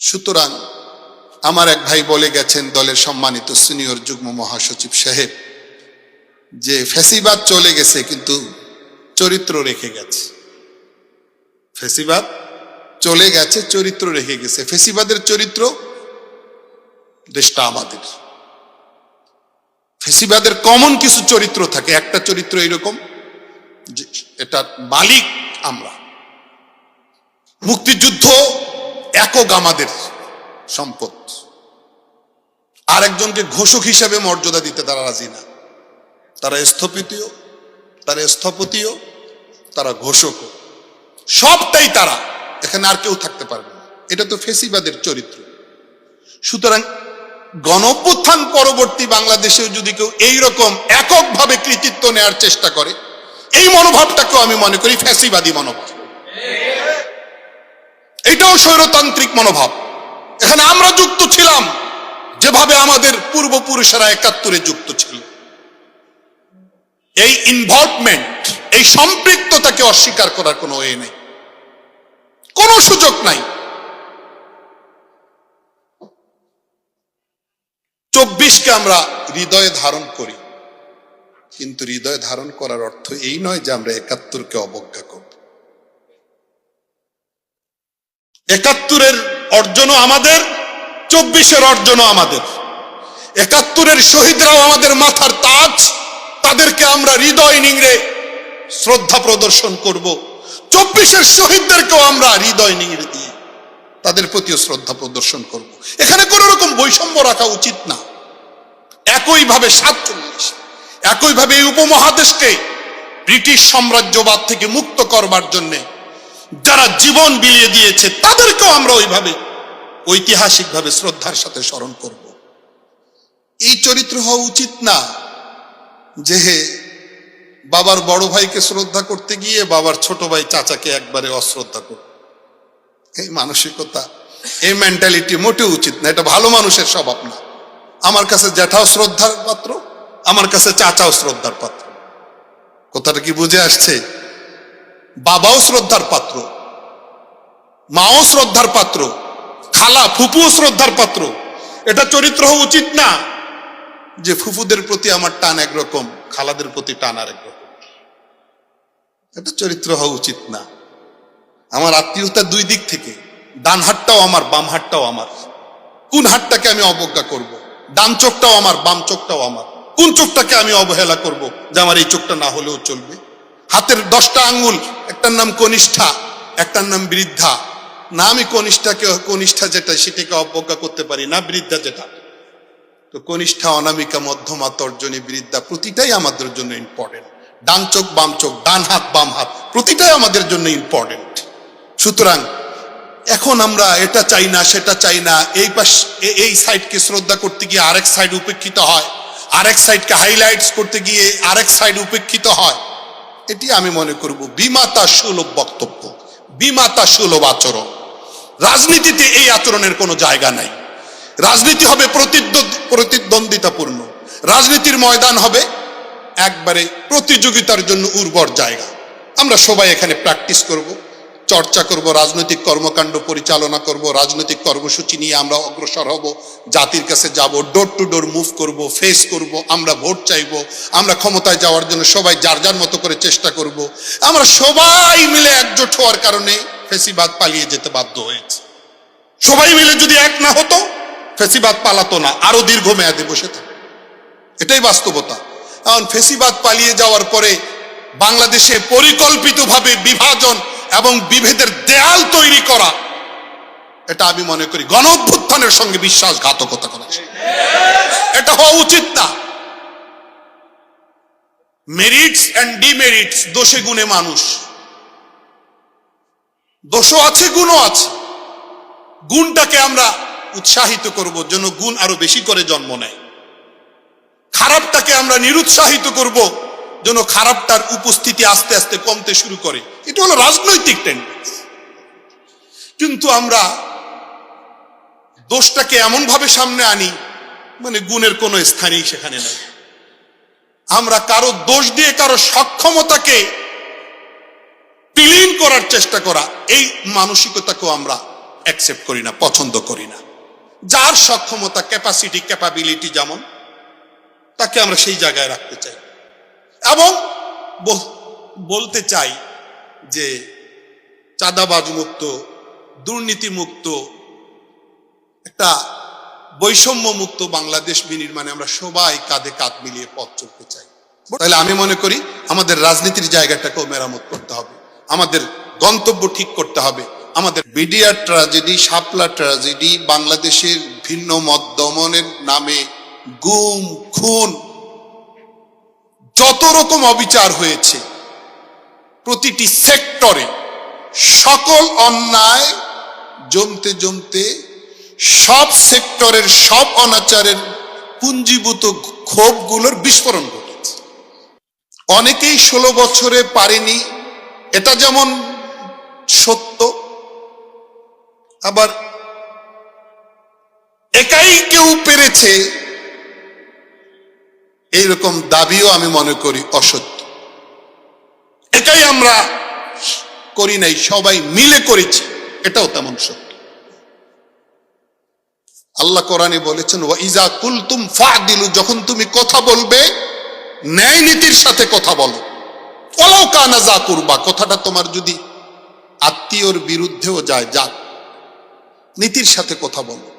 সুতরাং আমার এক ভাই বলে গেছেন দলের সম্মানিত সিনিয়র যুগ্ম মহাসচিব সাহেব, যে ফ্যাসিবাদ চলে গেছে কিন্তু চরিত্র রেখে গেছে। ফেসিবাদ চলে গেছে, চরিত্র রেখে গেছে। ফেসিবাদের চরিত্র দেশটা আমাদের। ফেসিবাদের কমন কিছু চরিত্র থাকে। একটা চরিত্র এরকম এটা মালিক আমরা। মুক্তিযুদ্ধ একক আমাদের সম্পদ। আরেকজনকে ঘোষক হিসেবে মর্যাদা দিতে তারা রাজি না। তারা স্থপতিও তারা স্থপতিও, তারা ঘোষকও। সবটাই তারা। এখানে আর কেউ থাকতে পারবে না। এটা তো ফেসিবাদের চরিত্র। সুতরাং গণঅভ্যুত্থান পরবর্তী বাংলাদেশেও যদি কেউ এইরকম এককভাবে কৃতিত্ব নেয়ার চেষ্টা করে, এই মনোভাবটাকেও আমি মনে করি ফ্যাসিবাদী মনোভাব। এটাও স্বৈরতান্ত্রিক মনোভাব। এখানে আমরা যুক্ত ছিলাম, যেভাবে আমাদের পূর্বপুরুষেরা একাত্তরে যুক্ত ছিল। এই ইনভলভমেন্ট এই সম্পৃক্ততাকে অস্বীকার করার কোনো ওয়ে নেই। কোনো সুযোগ নাই। চব্বিশকে আমরা হৃদয়ে ধারণ করি। কিন্তু হৃদয়ে ধারণ করার অর্থ এই নয় যে আমরা একাত্তরকে অবজ্ঞা করব। একাত্তরের অর্জনও আমাদের, চব্বিশের অর্জনও আমাদের। একাত্তরের শহীদরাও আমাদের মাথার তাজ, তাদেরকে আমরা হৃদয় নিংড়ে শ্রদ্ধা প্রদর্শন করব। চব্বিশের শহীদদেরকেও আমরা হৃদয় নিংড়ে দিয়ে তাদের প্রতিও শ্রদ্ধা প্রদর্শন করব। এখানে কোন রকম বৈষম্য রাখা উচিত না। একইভাবে সাতচল্লিশ, একইভাবে এই উপমহাদেশকে ব্রিটিশ সাম্রাজ্যবাদ থেকে মুক্ত করবার জন্য যারা জীবন বিলিয়ে দিয়েছে, তাদেরকেও আমরা ওইভাবে ঐতিহাসিকভাবে শ্রদ্ধার সাথে স্মরণ করব। এই চরিত্র হওয়া উচিত না যে বাবার বড় ভাইকে শ্রদ্ধা করতে গিয়ে বাবার ছোট ভাই চাচাকে একবারে অশ্রদ্ধা করবে। এই মানসিকতা, এই মেন্টালিটি মোটেও উচিত না। এটা ভালো মানুষের স্বভাব না। আমার কাছে জ্যাঠাও শ্রদ্ধার পাত্র, আমার কাছে চাচাও শ্রদ্ধার পাত্র। কথাটা কি বুঝে আসছে? বাবাও শ্রদ্ধার পাত্র, মাও শ্রদ্ধার পাত্র, খালা ফুপুও শ্রদ্ধার পাত্র। এটা চরিত্র হওয়া উচিত না যে ফুফুদের প্রতি আমার টান একরকম, খালাদের প্রতি টান আরেক রকম এটা চরিত্র হওয়া উচিত না। আমার আত্মীয়তা দুই দিক থেকে, ডান হাতটাও আমার, বাম হাতটাও আমার। কোন হাতটাকে আমি অবজ্ঞা করব। ডান চোখটাও আমার, বাম চোখটাও আমার। কোন চোখটাকে আমি অবহেলা করব যে আমার এই চোখটা না হলেও চলবে? হাতের দশটা আঙ্গুল একটার নাম কনিষ্ঠা, একটার নাম বৃদ্ধা। না আমি কনিষ্ঠাকে, কনিষ্ঠা যেটা, সেটাকে অবজ্ঞা করতে পারি না, বৃদ্ধা যেটা। তো কনিষ্ঠা, অনামিকা, মধ্যমা, তর্জনী, বৃদ্ধা, প্রতিটাই আমাদের জন্য ইম্পর্টেন্ট ডান চোখ, বাম চোখ, ডান হাত, বাম হাত, প্রতিটাই আমাদের জন্য ইম্পর্টেন্ট সুতরাং, এখন আমরা এটা চাই না, সেটা চাই না, এই পাশ এই সাইডকে শ্রদ্ধা করতে গিয়ে আরেক সাইড উপেক্ষিত হয়। আরেক সাইডকে হাইলাইটস করতে গিয়ে আরেক সাইড উপেক্ষিত হয়। এটি আমি মনে করব বিমাতা সুলভ বক্তব্য, বিমাতা সুলভ আচরণ। রাজনীতিতে এই আচরণের কোনো জায়গা নাই। রাজনীতি হবে প্রতিদ্বন্দ্ব- প্রতিদ্বন্দ্বিতাপূর্ণ। রাজনীতির ময়দান হবে একবারে প্রতিযোগিতার জন্য উর্বর জায়গা। আমরা সবাই এখানে প্র্যাকটিস করব। চর্চা করব, রাজনৈতিক কর্মকাণ্ড পরিচালনা করব, রাজনৈতিক কর্মসূচি নিয়ে আমরা অগ্রসর হব, জাতির কাছে যাব ডোর টু ডোর মুভ করব ফেস করব, আমরা ভোট চাইব, আমরা ক্ষমতায় যাওয়ার জন্য সবাই যার যার মতো করে চেষ্টা করব। আমরা সবাই মিলে একজোট হওয়ার কারণে ফেসিবাদ পালিয়ে যেতে বাধ্য হয়েছে। সবাই মিলে যদি এক না হতো, ফেসিবাদ পালাতো না, আরও দীর্ঘমেয়াদে বসে থাকে। এটাই বাস্তবতা। এখন ফেসিবাদ পালিয়ে যাওয়ার পরে বাংলাদেশে পরিকল্পিতভাবে বিভাজন এবং বিভেদের দেয়াল তৈরি করা। এটা আমি মনে করি গণ অভ্যুত্থানের সঙ্গে বিশ্বাসঘাতকতা করেছে এটা হওয়া উচিত না। মেরিটস অ্যান্ড ডিমেরিটস দোষে গুণে মানুষ। দোষও আছে, গুণও আছে। গুণটাকে আমরা উৎসাহিত করব যেন গুণ আরও বেশি করে জন্ম নেয়। খারাপটাকে আমরা নিরুৎসাহিত করব যেন খারাপটার উপস্থিতি আস্তে আস্তে কমতে শুরু করে। এটা হলো রাজনৈতিক টেন্ডেন্সি কিন্তু আমরা দোষটাকে এমন ভাবে সামনে আনি মানে গুণের কোনো স্থানই সেখানে নাই। আমরা কারও দোষ দিয়ে কারও সক্ষমতাকে বিলীন করার চেষ্টা করা, এই মানসিকতাকেও আমরা অ্যাকসেপ্ট করি না, পছন্দ করি না। যার সক্ষমতা ক্যাপাসিটি ক্যাপাবিলিটি যেমন, তাকে আমরা সেই জায়গায় রাখতে চাই। এবং বলতে চাই যে চাঁদাবাজ মুক্ত দুর্নীতি মুক্ত একটা বৈষম্য মুক্ত বাংলাদেশ বিনির্মাণে আমরা সবাই কাঁধে কাঁধ মিলিয়ে পথ চলতে চাই। তাহলে আমি মনে করি আমাদের রাজনীতির জায়গাটাকেও মেরামত করতে হবে। আমাদের গন্তব্য ঠিক করতে হবে। আমাদের বিডিআর ট্র্যাজেডি, শাপলা ট্র্যাজেডি বাংলাদেশের ভিন্ন মত দমনের নামে গুম, খুন যত রকম অবিচার হয়েছে, প্রতিটি সেক্টরে সকল অন্যায় জমতে জমতে সব সেক্টরের সব অনাচারের পুঞ্জীভূত ক্ষোভগুলোর বিস্ফোরণ ঘটেছে। অনেকেই ষোলো বছরে পারেনি, এটা যেমন সত্য, আবার একাই কেউ পেরেছে এইরকম দাবিও আমি মনে করি অসত্য। এটাই আমরা করি নাই, সবাই মিলে করেছি, এটাও তেমন সত্য। আল্লাহ কোরআনে বলেছেন ইজা কুলতুম ফাদিলু যখন তুমি কথা বলবে, ন্যায় নীতির সাথে কথা বলো। ফলাও কানা যা করবা, কথাটা তোমার যদি আত্মীয়র বিরুদ্ধেও যায়, যাক, নীতির সাথে কথা বলো।